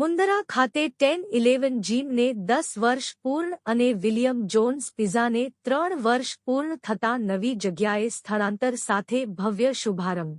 મુંદરા ખાતે ten eleven જીમને દસ વર્ષ પૂર્ણ અને વિલિયમ જોન્સ પિઝાને ત્રણ વર્ષ પૂર્ણ થતાં નવી જગ્યાએ સ્થળાંતર સાથે ભવ્ય શુભારંભ.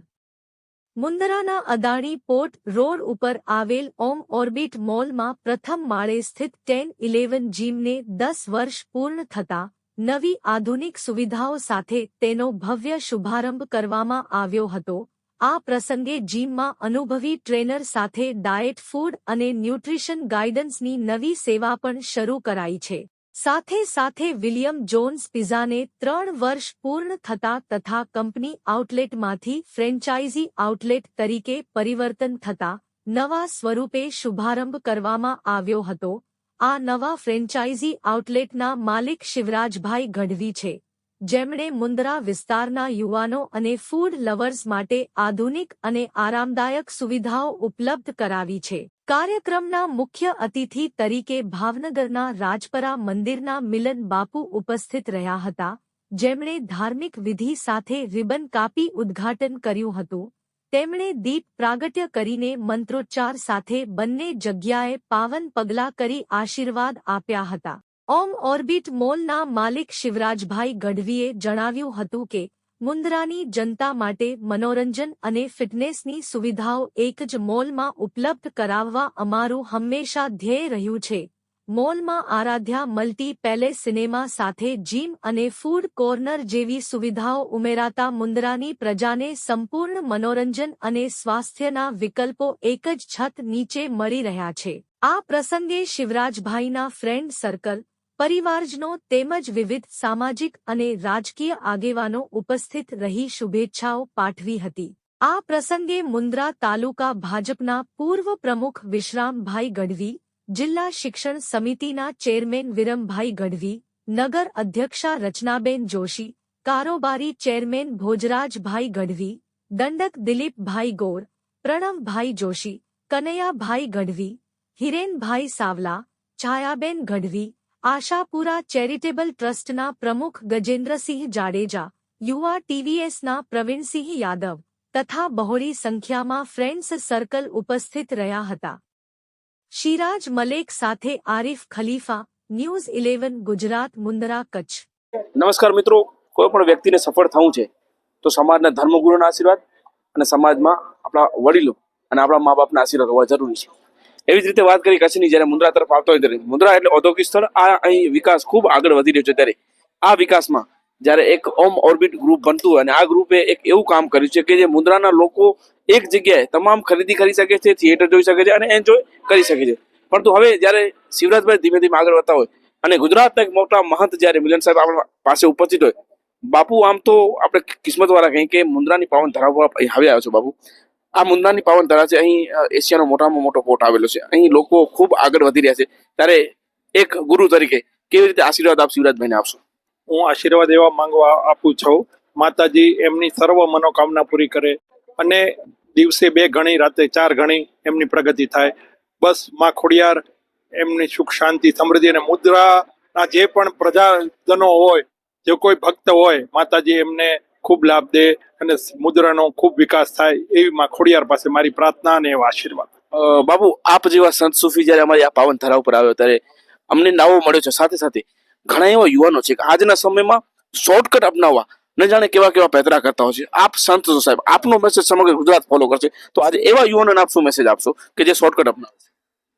મુંદરાના અદાણી પોર્ટ રોડ ઉપર આવેલ ઓમ ઓર્બિટ મોલમાં પ્રથમ માળે સ્થિત ટેન ઇલેવન જીમને દસ વર્ષ પૂર્ણ થતા નવી આધુનિક સુવિધાઓ સાથે તેનો ભવ્ય શુભારંભ કરવામાં આવ્યો હતો. આ પ્રસંગે જીમમાં અનુભવી ટ્રેનર સાથે ડાયેટ ફૂડ અને ન્યુટ્રિશન ગાઇડન્સની નવી સેવા પણ શરૂ કરાઈ છે. સાથે સાથે વિલિયમ જોન્સ પિઝાને ત્રણ વર્ષ પૂર્ણ થતા તથા કંપની આઉટલેટમાંથી ફ્રેન્ચાઇઝી આઉટલેટ તરીકે પરિવર્તન થતા નવા સ્વરૂપે શુભારંભ કરવામાં આવ્યો હતો. આ નવા ફ્રેન્ચાઇઝી આઉટલેટના માલિક શિવરાજભાઈ ગઢવી છે. જેમણે મુંદરા વિસ્તારના યુવાનો અને ફૂડ લવર્સ માટે આધુનિક અને આરામદાયક સુવિધાઓ ઉપલબ્ધ કરાવી છે. કાર્યક્રમના મુખ્ય અતિથિ તરીકે ભાવનગરના રાજપરા મંદિરના મિલન બાપુ ઉપસ્થિત રહ્યા હતા, જેમણે ધાર્મિક વિધિ સાથે રિબન કાપી ઉદ્ઘાટન કર્યું હતું. તેમણે દીપ પ્રાગટ્ય કરીને મંત્રોચ્ચાર સાથે બંને જગ્યાએ પાવન પગલાં કરી આશીર્વાદ આપ્યા હતા. ઓમ ઓર્બિટ મોલના માલિક શિવરાજભાઈ ગઢવીએ જણાવ્યું હતું કે મુન્દ્રાની જનતા માટે મનોરંજન અને ફિટનેસની સુવિધાઓ એક જ મોલમાં ઉપલબ્ધ કરાવવા અમારું હંમેશા ધ્યેય રહ્યું છે. મોલમાં આરાધ્યા મલ્ટી પેલેસ સિનેમા સાથે જીમ અને ફૂડ કોર્નર જેવી સુવિધાઓ ઉમેરાતા મુન્દ્રાની પ્રજાને સંપૂર્ણ મનોરંજન અને સ્વાસ્થ્યના વિકલ્પો એક જ છત નીચે મળી રહ્યા છે. આ પ્રસંગે શિવરાજભાઈના ફ્રેન્ડ સર્કલ પરિવારજનો તેમજ વિવિધ સામાજિક અને રાજકીય આગેવાનો ઉપસ્થિત રહી શુભેચ્છાઓ પાઠવી હતી. આ પ્રસંગે મુન્દ્રા તાલુકા ભાજપના પૂર્વ પ્રમુખ વિશ્રામભાઈ ગઢવી, જિલ્લા શિક્ષણ સમિતિના ચેરમેન વિરમભાઈ ગઢવી, નગર અધ્યક્ષા રચનાબેન જોશી, કારોબારી ચેરમેન ભોજરાજભાઈ ગઢવી, દંડક દિલીપભાઈ ગોર, પ્રણવભાઈ જોશી, કનૈયાભાઈ ગઢવી, હિરેનભાઈ સાવલા, છાયાબેન ગઢવી આશાપુરા ચેરિટેબલ ટ્રસ્ટના પ્રમુખ ગજેન્દ્રસિંહ જાડેજા, યુવા ટીવીએસના પ્રવીણસિંહ યાદવ તથા બહોળી સંખ્યામાં ફ્રેન્ડ્સ સર્કલ ઉપસ્થિત રહ્યા હતા. શિરાજ મલેક સાથે આરિફ ખલીફા, ન્યૂઝ ઇલેવન, ગુજરાત મુંદરા કચ્છ. નમસ્કાર મિત્રો, કોઈ પણ વ્યક્તિને સફળ થવું છે, તો સમાજના ધર્મગુરુના આશીર્વાદ અને સમાજમાં આપણા વડીલો અને આપણા મા બાપના આશીર્વાદ હોવા જરૂરી છે. એવી જ રીતે વાત કરી કચ્છની, જ્યારે મુન્દ્રા તરફ આવતો હોય ત્યારે. મુન્દ્રા એટલે ઔદ્યોગિક સ્થળ. આ અહીં વિકાસ ખૂબ આગળ વધી રહ્યો છે ત્યારે. આ વિકાસમાં જ્યારે એક ઓમ ઓર્બિટ ગ્રુપ બનતું અને આ ગ્રુપે એક એવું કામ કર્યું છે કે જે મુન્દ્રાના લોકો એક જગ્યાએ તમામ ખરીદી કરી શકે છે, થિયેટર જોઈ શકે છે અને એન્જોય કરી શકે છે. પરંતુ હવે જ્યારે શિવરાજભાઈ ધીમે ધીમે આગળ વધતા હોય અને ગુજરાતના એક મોટા મહંત જ્યારે મિલન સાહેબ આપણા પાસે ઉપસ્થિત હોય, બાપુ આમ તો આપણે કિસ્મત વાળા કહીએ કે મુન્દ્રાની પાવન ધરાવવા હવે આવ્યો છો બાપુ. આ મુંદાની પાવન ધરા છે. અહીં એશિયાનો મોટામાં મોટો પોર્ટ આવેલો છે. અહીં લોકો ખૂબ આગળ વધી રહ્યા છે. ત્યારે એક ગુરુ તરીકે કેવી રીતે આશીર્વાદ આપ શિવરાજભાઈને આપશો. હું આશીર્વાદ એવા માંગવા આપું છું. માતાજી એમની સર્વ મનોકામના પૂરી કરે અને દિવસે બે ગણી, રાતે ચાર ગણી એમની પ્રગતિ થાય. બસમાં ખોડિયાર એમની સુખ, શાંતિ, સમૃદ્ધિ અને મુદ્રાના જે પણ પ્રજાજનો હોય, જે કોઈ ભક્ત હોય, માતાજી એમને ખૂબ લાભ દે અને મુદ્રાનો ખૂબ વિકાસ થાય એવી માં ખોડિયાર પાસે મારી પ્રાર્થના અને એવા આશીર્વાદ. બાબુ આપ જેવા સંત સુફી જ્યારે અમારી આ પાવન ધરા ઉપર આવ્યો ત્યારે અમને નાવો મળ્યો છે. સાથે સાથે ઘણા એવા યુવાનો છે કે આજના સમયમાં શોર્ટકટ અપનાવવા ન જાણે કેવા કેવા પેતરા કરતા હોય છે. આપ સંત છો સાહેબ. આપનો મેસેજ સમગ્ર ગુજરાત ફોલો કરશે. તો આજે એવા યુવાનોને આપ શું મેસેજ આપશો કે જે શોર્ટકટ અપનાવે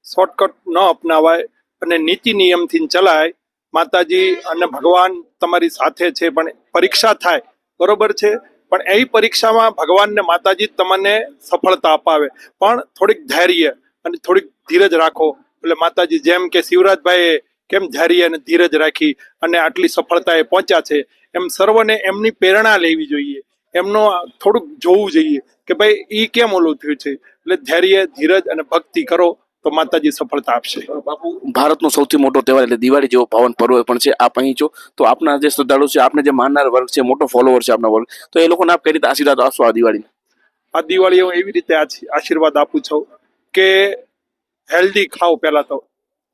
શોર્ટકટ ન અપનાવાય અને નીતિ નિયમથી ચલાય. માતાજી અને ભગવાન તમારી સાથે છે પણ પરીક્ષા થાય બરોબર છે? પણ એ પરીક્ષામાં ભગવાનને માતાજી તમને સફળતા અપાવે. પણ થોડીક ધૈર્ય અને થોડીક ધીરજ રાખો. એટલે માતાજી જેમ કે શિવરાજભાઈએ કેમ ધૈર્ય અને ધીરજ રાખી અને આટલી સફળતાએ પહોંચ્યા છે, એમ સર્વને એમની પ્રેરણા લેવી જોઈએ. એમનો થોડુંક જોવું જોઈએ કે ભાઈ એ કેમ ઓલું થયું છે? એટલે ધૈર્ય, ધીરજ અને ભક્તિ કરો. તો માતાજી સફળતા આપશે. બાપુ ભારતનો સૌથી મોટો તહેવાર એટલે દિવાળી જેવો પાવન પર્વ પણ છે. આપ અહીં છો તો આપના જે શ્રદ્ધાળુ છે આપને જે માનનાર વર્ગ છે મોટો ફોલોવર છે આપના વર્ગ. તો એ લોકોને આપ કઈ રીતે આશીર્વાદ આપશો આ દિવાળી આ દિવાળી હું એવી રીતે આશીર્વાદ આપું છું કે હેલ્ધી ખાઓ પહેલા તો.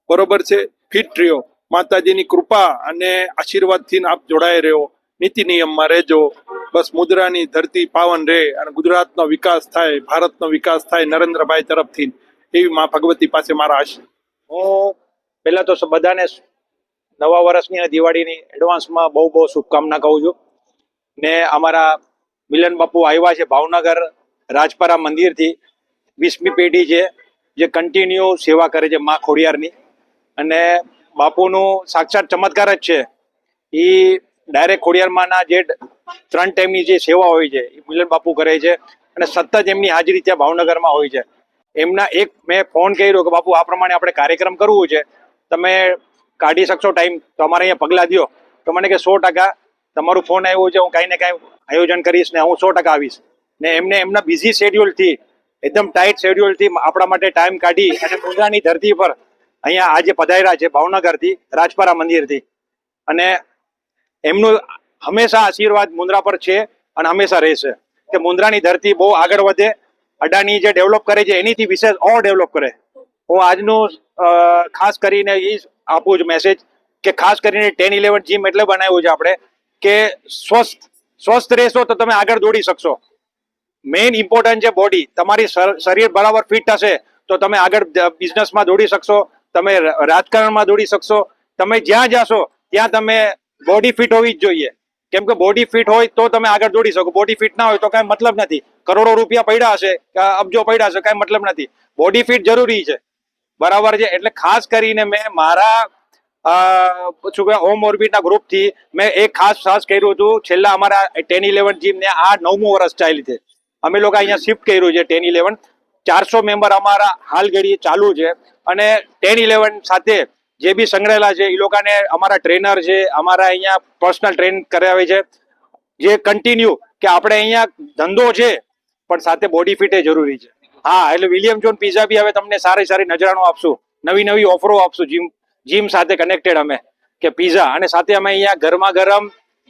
બરોબર છે? ફિટ રહ્યો. માતાજીની કૃપા અને આશીર્વાદથી આપ જોડાઈ રહ્યો. નીતિ નિયમમાં રહેજો. બસ મુદ્રાની ધરતી પાવન રહે અને ગુજરાતનો વિકાસ થાય ભારતનો વિકાસ થાય નરેન્દ્રભાઈ તરફથી. એવી મા ભગવતી પાસે મારા આશા હું પહેલા તો બધાને નવા વર્ષની અને દિવાળીની એડવાન્સમાં બહુ બહુ શુભકામના કહું છું. ને અમારા મિલન બાપુ આવ્યા છે ભાવનગર રાજપરા મંદિરથી. વીસમી પેઢી છે, જે કન્ટિન્યુ સેવા કરે છે મા ખોડિયારની. અને બાપુનું સાક્ષાત ચમત્કાર જ છે. એ ડાયરેક્ટ ખોડિયારમાંના જે ત્રણ ટાઈમની જે સેવા હોય છે એ મિલન બાપુ કરે છે. અને સતત એમની હાજરી ત્યાં ભાવનગરમાં હોય છે. એમના એક મેં ફોન કર્યો કે બાપુ, આ પ્રમાણે આપણે કાર્યક્રમ કરવું છે. તમે કાઢી શકશો ટાઈમ તો અમારે અહીંયા પગલાં દ્યો. તો મને કે સો ટકા તમારું ફોન આવ્યો છે, હું કાંઈ ને કાંઈ આયોજન કરીશ ને હું સો ટકા આવીશ. ને એમને એમના બિઝી શેડ્યુલથી એકદમ ટાઈટ શેડ્યુલથી આપણા માટે ટાઈમ કાઢી અને મુદ્રાની ધરતી પર અહીંયા આજે પધાર્યા છે, ભાવનગરથી, રાજપરા મંદિરથી. અને એમનું હંમેશા આશીર્વાદ મુંદ્રા પર છે અને હંમેશા રહેશે. કે મુંદ્રાની ધરતી બહુ આગળ વધે અડાની જે ડેવલપ કરે છે, એનીથી વિશેષ ઓર ડેવલપ કરે. હું આજનું ખાસ કરીને એ આપું છું મેસેજ કે ખાસ કરીને ટેન ઇલેવન જીમ એટલે બનાવ્યું છે આપણે, કે સ્વસ્થ સ્વસ્થ રહેશો તો તમે આગળ દોડી શકશો. મેઇન ઇમ્પોર્ટન્ટ છે બોડી તમારી શર- શરીર બરાબર ફિટ હશે તો તમે આગળ બિઝનેસમાં દોડી શકશો, તમે રાજકારણમાં દોડી શકશો, તમે જ્યાં જાશો ત્યાં તમે બોડી ફિટ હોવી જ જોઈએ. કેમ કે બોડી ફિટ હોય તો તમે આગળ દોડી શકો. બોડી ફિટ ના હોય તો કાંઈ મતલબ નથી. કરોડો રૂપિયા પડ્યા હશે અબજો પડ્યા હશે, કાંઈ મતલબ નથી. બોડી ફિટ જરૂરી છે. બરાબર છે? એટલે ખાસ કરીને મેં મારા શું કહેવાય હોમ ઓર્બિટના ગ્રુપથી મેં એક ખાસ ખાસ કર્યું હતું. છેલ્લા અમારા ટેન ઇલેવન જીમને આ નવમું વર્ષ ચાલી છે. અમે લોકો અહીંયા શિફ્ટ કર્યું છે ટેન ઇલેવન ચારસો મેમ્બર અમારા હાલ ઘડી ચાલુ છે. અને ટેન ઇલેવન સાથે જે બી સંગ્રહેલા છે, એ લોકોને અમારા ટ્રેનર છે, અમારા અહીંયા પર્સનલ ટ્રેન કરાવે છે. જે કન્ટિન્યુ કે આપણે અહીંયા ધંધો છે, પણ સાથે બોડી ફિટ જરૂરી છે. હા, એટલે વિલિયમ જોન પીઝા બી હવે તમને સારી સારી નજરાણો આપશું. નવી નવી ઓફરો આપશું જીમ જીમ સાથે કનેક્ટેડ અમે, કે પીઝા અને સાથે અમે અહીંયા ગરમા ગરમ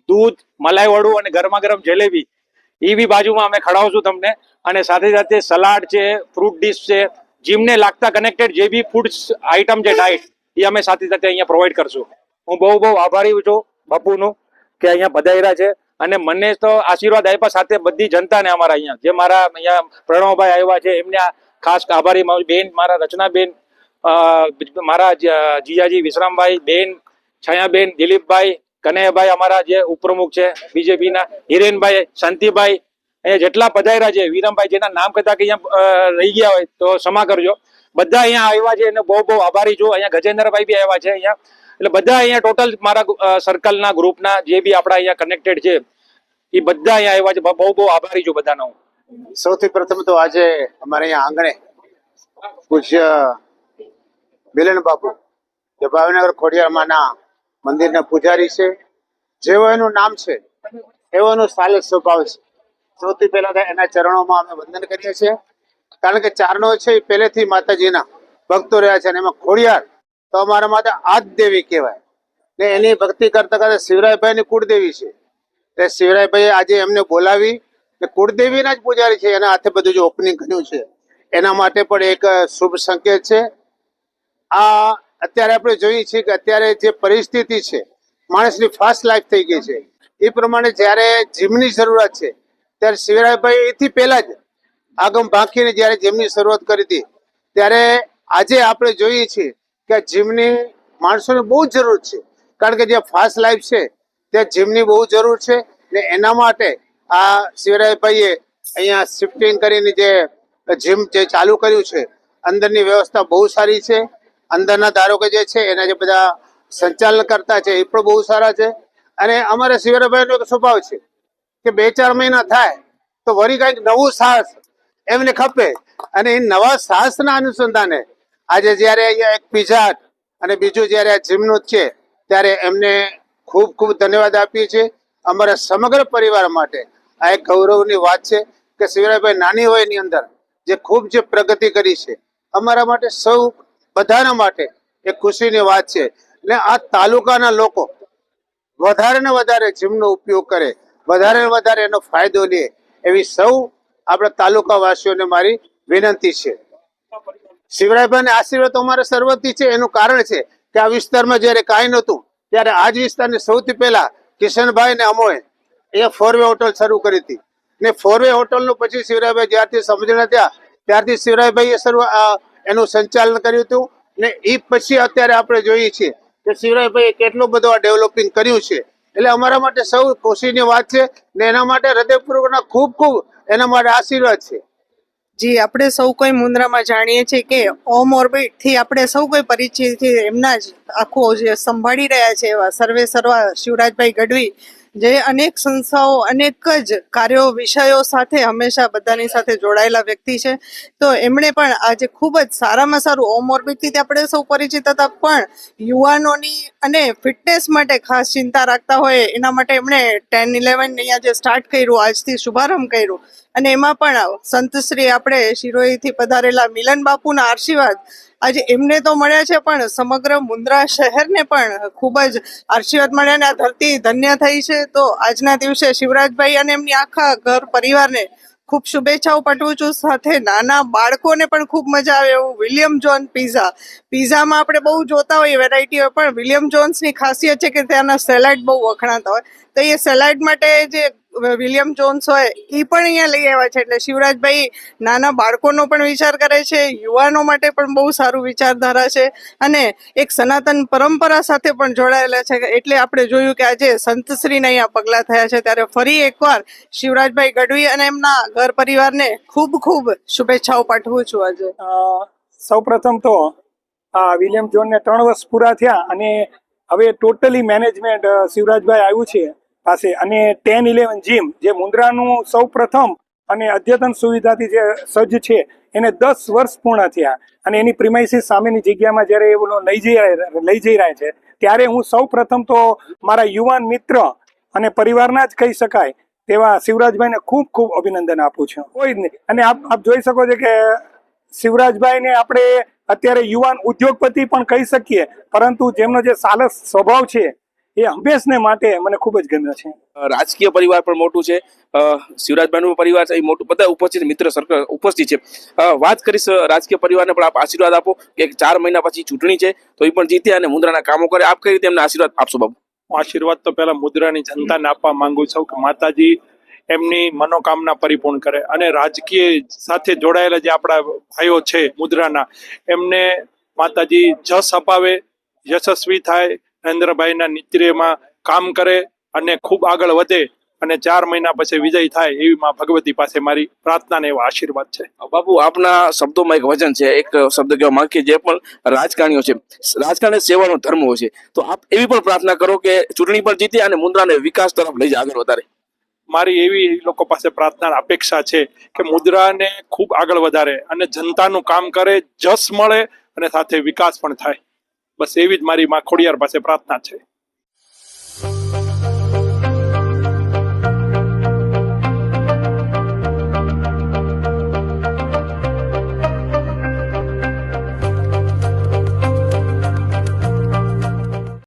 દૂધ, મલાઈ વડું અને ગરમા ગરમ જલેબી, એ બી બાજુમાં અમે ખડાવશું તમને. અને સાથે સાથે સલાડ છે ફ્રૂટ ડીશ છે જીમને લાગતા કનેક્ટેડ જે બી ફૂડ આઈટમ છે ડાયટ એ અમે સાથે સાથે અહીંયા પ્રોવાઈડ કરશું. હું બહુ બહુ આભારી છું બાપુનું કે અહીંયા પધાર્યા છે. અને મને તો આશીર્વાદ આપ્યા સાથે બધી જનતાને અમારા અહીંયા. જે મારા અહીંયા પ્રણવભાઈ આવ્યા છે, એમને ખાસ આભારી બેન, મારા રચનાબેન મારા જીજાજી વિશ્રામભાઈ, બેન, છાયાબેન, દિલીપભાઈ, કનૈયાભાઈ અમારા જે ઉપપ્રમુખ છે, બીજેપીના, હિરેનભાઈ, શાંતિભાઈ અહીંયા જેટલા પધાર્યા છે, વિરમભાઈ જેના નામ કદાચ અહીંયા રહી ગયા હોય તો ક્ષમા કરજો. બધા અહીંયા આવ્યા છે અને બહુ બહુ આભારી છું. અહીંયા ગજેન્દ્રભાઈ બી આવ્યા છે અહીંયા. એટલે બધા અહીંયા ટોટલ મારા સર્કલના ગ્રુપના જે બી આપણા અહીંયા કનેક્ટેડ છે, એ બધા અહીંયા આવ્યા છે. બહુ બહુ આભારી છું બધાનો સૌથી પ્રથમ તો આજે અમારે અહીંયા આંગણે પૂજ્ય મિલન બાપુ જે ભાવનગર ખોડિયારમાંના મંદિરના પૂજારી છે. જેવો એનું નામ છે એવો એનો સાલે સ્વભાવ છે. સૌથી પહેલા તો એના ચરણોમાં અમે વંદન કરીએ છીએ. કારણ કે ચારણો છે એ પહેલેથી માતાજીના ભક્તો રહ્યા છે અને એમાં ખોડિયાર તો અમારા માટે આદ દેવી કહેવાય. ને એની ભક્તિ કરતા કરતા શિવરાયભાઈની કુળદેવી છે. એટલે શિવરાયભાઈએ આજે એમને બોલાવી ને કુળદેવીના જ પૂજારી છે. એના હાથે બધું જે ઓપનિંગ કર્યું છે. એના માટે પણ એક શુભ સંકેત છે. આ અત્યારે આપણે જોઈએ છીએ કે અત્યારે જે પરિસ્થિતિ છે, માણસની ફાસ્ટ લાઈફ થઈ ગઈ છે. એ પ્રમાણે જ્યારે જીમની જરૂરત છે ત્યારે શિવરાયભાઈ એથી પહેલા જ આગમ ભાંખીને જ્યારે જીમની શરૂઆત કરી હતી, ત્યારે આજે આપણે જોઈએ છીએ કે જીમની માણસોને બહુ જરૂર છે. કારણ કે જે ફાસ્ટ લાઈફ છે ત્યાં જીમની બહુ જરૂર છે ને એના માટે આ શિવરાયભાઈએ અહીંયા શિફ્ટિંગ કરીને જે જીમ જે ચાલુ કર્યું છે, અંદરની વ્યવસ્થા બહુ સારી છે. અંદરના ધારો કે જે છે, એના જે બધા સંચાલન કરતા છે, એ પણ બહુ સારા છે. અને અમારા શિવરાયભાઈનો એક સ્વભાવ છે કે બે ચાર મહિના થાય, તો વળી કંઈક નવું સાહસ એમને ખપે. અને એ નવા સાહસના અનુસંધાને આજે જ્યારે અહીંયા એક પીઝા અને બીજું જ્યારે આ જીમનું છે, ત્યારે એમને ખૂબ ખૂબ ધન્યવાદ આપીએ છીએ. અમારા સમગ્ર પરિવાર માટે આ એક ગૌરવની વાત છે કે શિવરાયભાઈ નાની વયની અંદર જે ખૂબ જે પ્રગતિ કરી છે, અમારા માટે સૌ બધાના માટે એ ખુશીની વાત છે. ને આ તાલુકાના લોકો વધારે ને વધારે જીમનો ઉપયોગ કરે વધારે ને વધારે એનો ફાયદો લે એવી સૌ આપણા તાલુકા વાસીઓને મારી વિનંતી છે. શિવરાયભાઈ આશીર્વાદ તો અમારા સર્વથી છે. એનું કારણ છે કે આ વિસ્તારમાં જ્યારે કાંઈ નહોતું, ત્યારે આ જ વિસ્તારની સૌથી પહેલા કિશનભાઈ ને અમોએ એ ફોરવે હોટલ શરૂ કરી હતી. ને ફોરવે હોટલનું પછી શિવરાયભાઈ જ્યારથી સમજણ થયા ત્યારથી શિવરાયભાઈએ શરૂ એનું સંચાલન કર્યું હતું. ને એ પછી અત્યારે આપણે જોઈએ છીએ કે શિવરાયભાઈએ કેટલું બધું આ ડેવલપિંગ કર્યું છે. એટલે અમારા માટે સૌ ખુશીની વાત છે ને એના માટે હૃદયપૂર્વકના ખૂબ ખૂબ એના માટે આશીર્વાદ છે. જી, આપણે સૌ કોઈ મુન્દ્રામાં જાણીએ છીએ કે ઓમ ઓર્બિટથી આપણે સૌ કોઈ પરિચિત એમના જ આખો જે સંભાળી રહ્યા છે એવા સર્વે સર્વા શિવરાજભાઈ ગઢવી, જે અનેક સંસ્થાઓ, અનેક જ કાર્યો, વિષયો સાથે હંમેશા બધાની સાથે જોડાયેલા વ્યક્તિ છે. તો એમણે પણ આજે ખૂબ જ સારામાં સારું ઓમ ઓર્બિટથી આપણે સૌ પરિચિત હતા, પણ યુવાનોની અને ફિટનેસ માટે ખાસ ચિંતા રાખતા હોય, એના માટે એમણે ટેન ઇલેવન અહીંયા જે સ્ટાર્ટ કર્યું, આજથી શુભારંભ કર્યું. અને એમાં પણ સંતશ્રી આપણે શિરોઈથી પધારેલા મિલન બાપુના આશીર્વાદ. આજે એમને તો મળ્યા છે, પણ સમગ્ર મુન્દ્રા શહેરને પણ ખૂબ જ આશીર્વાદ મળ્યા અને આ ધરતી ધન્ય થઈ છે. તો આજના દિવસે શિવરાજભાઈ અને એમની આખા ઘર પરિવારને ખૂબ શુભેચ્છાઓ પાઠવું છું. સાથે નાના બાળકોને પણ ખૂબ મજા આવે એવું વિલિયમ જોન પીઝા. પીઝામાં આપણે બહુ જોતા હોઈએ વેરાયટી હોય, પણ વિલિયમ જોન્સની ખાસિયત છે કે ત્યાંના સેલેડ બહુ વખણાતા હોય. તો એ સલાડ માટે જે વિલિયમ જોન્સ હોય એ પણ અહીંયા લઈ આવ્યા છે. એટલે શિવરાજભાઈ નાના બાળકોનો પણ વિચાર કરે છે, યુવાનો માટે પણ બહુ સારું વિચારધારા છે અને એક સનાતન પરંપરા સાથે પણ જોડાયેલા છે. એટલે આપણે જોયું કે આજે સંતશ્રીને અહીંયા પગલાં થયા છે. ત્યારે ફરી એકવાર શિવરાજભાઈ ગઢવી અને એમના ઘર પરિવારને ખૂબ ખૂબ શુભેચ્છાઓ પાઠવું છું આજે. સૌ પ્રથમ તો આ વિલિયમ જોનને ત્રણ વર્ષ પૂરા થયા અને હવે ટોટલી મેનેજમેન્ટ શિવરાજભાઈ આવ્યું છે. પાસે. અને ટેન ઇલેવન જીમ જે મુન્દ્રાનું સૌ પ્રથમ અને અદ્યતન સુવિધાથી જે સજ્જ છે, એને દસ વર્ષ પૂર્ણ થયા. અને એની પ્રિમાઇસીસ સામેની જગ્યામાં જ્યારે એ બોલો લઈ જઈ લઈ જઈ રહ્યા છે, ત્યારે હું સૌ પ્રથમ તો મારા યુવાન મિત્ર અને પરિવારના જ કહી શકાય, તેવા શિવરાજભાઈને ખૂબ ખૂબ અભિનંદન આપું છું. કોઈ જ નહીં. અને આપ આપ જોઈ શકો છો કે શિવરાજભાઈને આપણે અત્યારે યુવાન ઉદ્યોગપતિ પણ કહી શકીએ, પરંતુ જેમનો જે સાલસ સ્વભાવ છે એ હંમેશને માટે મને ખૂબ જ ગમે છે. રાજકીય પરિવાર પણ મોટું છે. શિવરાજભાઈનું પરિવાર છે એ મોટું બધા ઉપસ્થિત મિત્ર સર્કલ ઉપસ્થિત છે. વાત કરીશ રાજકીય પરિવારને પણ આપ આશીર્વાદ આપો કે ચાર મહિના પછી ચૂંટણી છે તો એ પણ જીતે અને મુદ્રાના કામો કરે. આપ કઈ રીતે એમને આશીર્વાદ આપશો બાબુ? આશીર્વાદ તો પહેલા મુદ્રાની જનતાને આપવા માંગુ છું કે માતાજી એમની મનોકામના પરિપૂર્ણ કરે અને રાજકીય સાથે જોડાયેલા જે આપણા ભાઈઓ છે મુદ્રાના એમને માતાજી જસ અપાવે યશસ્વી થાય નરેન્દ્રભાઈના નિત્યમાં કામ કરે અને ખૂબ આગળ વધે અને ચાર મહિના પછી વિજય થાય એવી માં ભગવતી પાસે મારી પ્રાર્થના ને એવા આશીર્વાદ છે. બાપુ આપના શબ્દોમાં એક વચન છે એક શબ્દ કહેવા માંગે જે પણ રાજકારણીઓ છે. રાજકારણ સેવાનો ધર્મ હોય છે. તો આપ એવી પણ પ્રાર્થના કરો કે ચૂંટણી પણ જીતે અને મુદ્રાને વિકાસ તરફ લઈ જાય આગળ વધારે. મારી એવી લોકો પાસે પ્રાર્થના અપેક્ષા છે કે મુદ્રાને ખૂબ આગળ વધારે અને જનતાનું કામ કરે જસ મળે અને સાથે વિકાસ પણ થાય. બસ એવી જ મારી માખોડિયાર પાસે પ્રાર્થના છે.